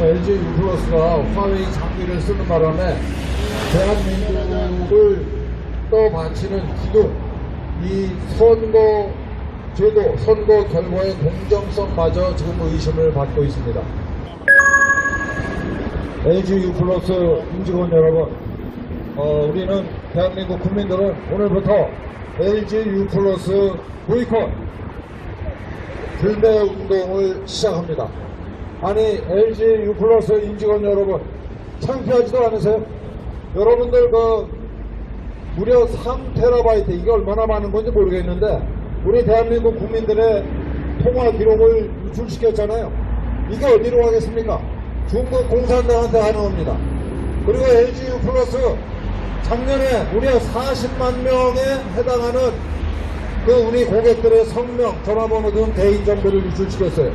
LG 유플러스가 화웨이 장비를 쓰는 바람에 대한민국을 떠받치는 기둥, 이 선거 제도, 선거 결과의 공정성마저 지금 의심을 받고 있습니다. LG 유플러스 임직원 여러분, 어, 우리는 대한민국 국민들은 오늘부터 LG 유플러스 보이콧 불매 운동을 시작합니다. 아니 LG 유플러스 임직원 여러분 창피하지도 않으세요? 여러분들 그 무려 3테라바이트 이게 얼마나 많은 건지 모르겠는데 우리 대한민국 국민들의 통화 기록을 유출시켰잖아요. 이게 어디로 가겠습니까? 중국 공산당한테 하는 겁니다. 그리고 LG 유플러스 작년에 무려 40만 명에 해당하는 그 우리 고객들의 성명, 전화번호 등 개인 정보를 유출시켰어요.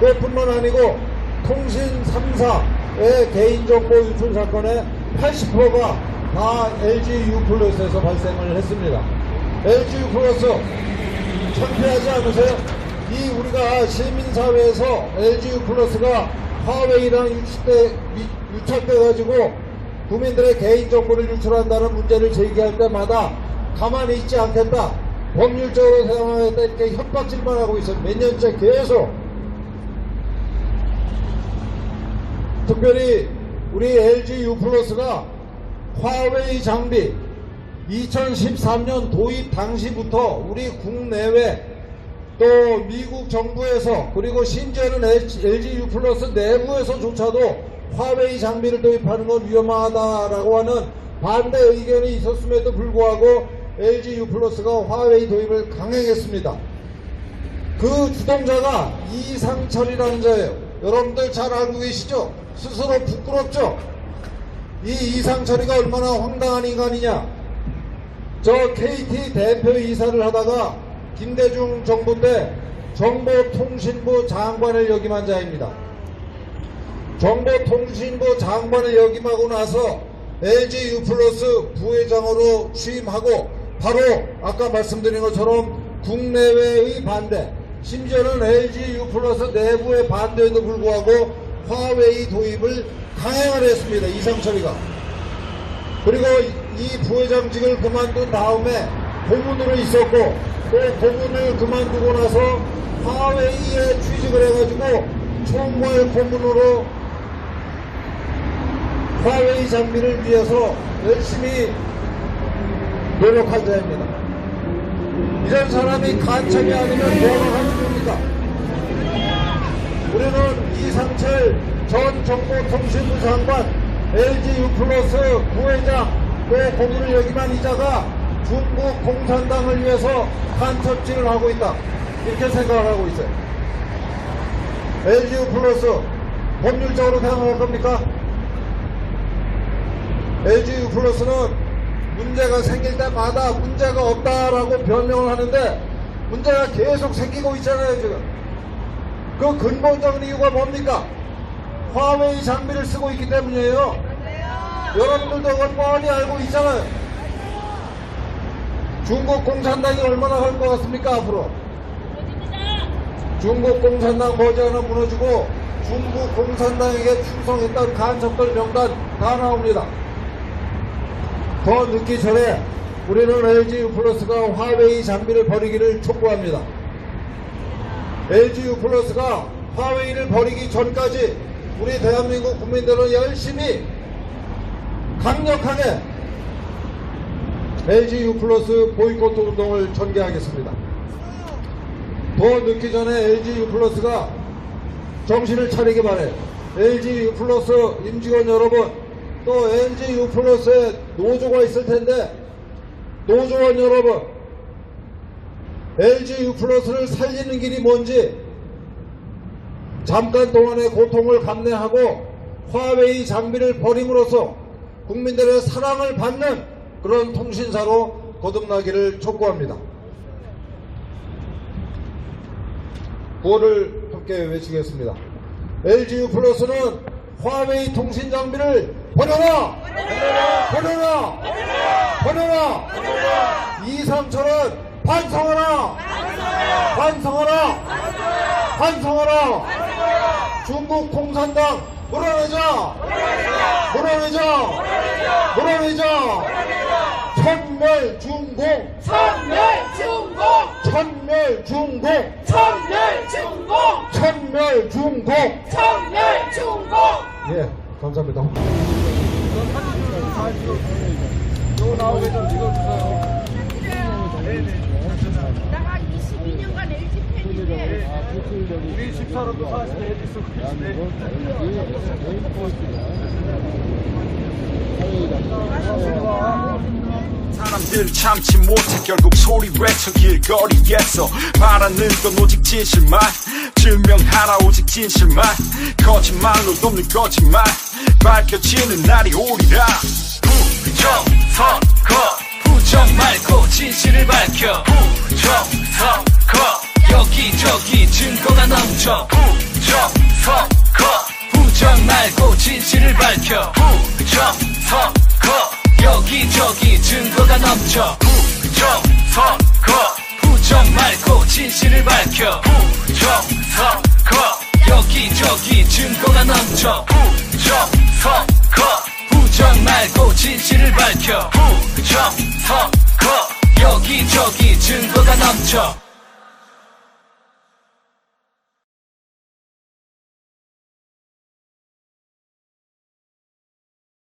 그것뿐만 아니고 통신 3사의 개인정보 유출 사건의 80%가 다 LG U+에서 발생을 했습니다. LG U+, 창피하지 않으세요? 이 우리가 시민사회에서 LG U+가 화웨이랑 유착돼, 유착돼가지고 국민들의 개인정보를 유출한다는 문제를 제기할 때마다 가만히 있지 않겠다. 법률적으로 사용하겠다 이렇게 협박질만 하고 있어요. 몇 년째 계속. 특별히 우리 LG U+가 화웨이 장비 2013년 도입 당시부터 우리 국내외 또 미국 정부에서 그리고 심지어는 LG U+ 내부에서조차도 화웨이 장비를 도입하는 건 위험하다라고 하는 반대 의견이 있었음에도 불구하고 LG U+가 화웨이 도입을 강행했습니다. 그 주동자가 이상철이라는 자예요. 여러분들 잘 알고 계시죠? 스스로 부끄럽죠? 이 이상철이가 얼마나 황당한 인간이냐? 저 KT 대표 이사를 하다가 김대중 정부 때 정보통신부 장관을 역임한 자입니다. 정보통신부 장관을 역임하고 나서 LG 유플러스 부회장으로 취임하고 바로 아까 말씀드린 것처럼 국내외의 반대 심지어는 LG 유플러스 내부의 반대에도 불구하고 화웨이 도입을 강행을 했습니다. 이상철이가. 그리고 이 부회장직을 그만둔 다음에 고문으로 있었고 또 고문을 그만두고 나서 화웨이에 취직을 해가지고 총괄 고문으로 화웨이 장비를 위해서 열심히 노력한 자입니다. 이런 사람이 간첩이 아니면 뭐가 간첩입니까? 우리는 이상철 전 정보통신부 장관 LG 유플러스 부회장 또 고문을 여기만 이자가 중국 공산당을 위해서 간첩질을 하고 있다. 이렇게 생각을 하고 있어요. LG 유플러스 법률적으로 대응할 겁니까? LG 유플러스는 문제가 생길 때마다 문제가 없다라고 변명을 하는데 문제가 계속 생기고 있잖아요 지금 그 근본적인 이유가 뭡니까? 화웨이 장비를 쓰고 있기 때문이에요. 여러분들도 그걸 뻔히 알고 있잖아요. 중국 공산당이 얼마나 할 것 같습니까 앞으로? 중국 공산당 머지않아 무너지고 중국 공산당에게 충성했던 간첩들 명단 다 나옵니다. 더 늦기 전에 우리는 LG U+가 화웨이 장비를 버리기를 촉구합니다. LG U+가 화웨이를 버리기 전까지 우리 대한민국 국민들은 열심히 강력하게 LG U+ 보이콧 운동을 전개하겠습니다. 더 늦기 전에 LG U+가 정신을 차리기 바래요. LG U+ 임직원 여러분 또 LG U+의 노조가 있을 텐데 노조원 여러분 LG U+를 살리는 길이 뭔지 잠깐 동안의 고통을 감내하고 화웨이 장비를 버림으로써 국민들의 사랑을 받는 그런 통신사로 거듭나기를 촉구합니다. 구호를 함께 외치겠습니다. LG U+는 화웨이 통신 장비를 버려라! 버려라! 버려라! 이상철은 반성하라! 반성하라! 반성하라! 중국 공산당 물어내자. 물어내자. 물어내자. 천멸중공. 천멸중공. 천멸중공. 천멸중공. 천멸중공. 천멸중공. 예 감사합니다. 나 가 22년간 LG 팬인데 우리 집사람도 사실 에디슨 사람들 참지 못해 결국 소리 외쳐 길거리에서 바라는 건 오직 진실만. 증명하라 오직 진실만. 거짓말로 돕는 거짓말 밝혀지는 날이 오리라. 부정선 거 부정 말고 진실을 밝혀. 부정선거. 여기저기 증거가 넘쳐. 부정선거. 부정 말고 진실을 밝혀. 부정선거. 여기저기 증거가 넘쳐. 부정선거. 부정 말고 진실을 밝혀. 부정선거. 여기저기 증거가 넘쳐. 부정선거. 부정 말고 진실을 밝혀. 부정 선거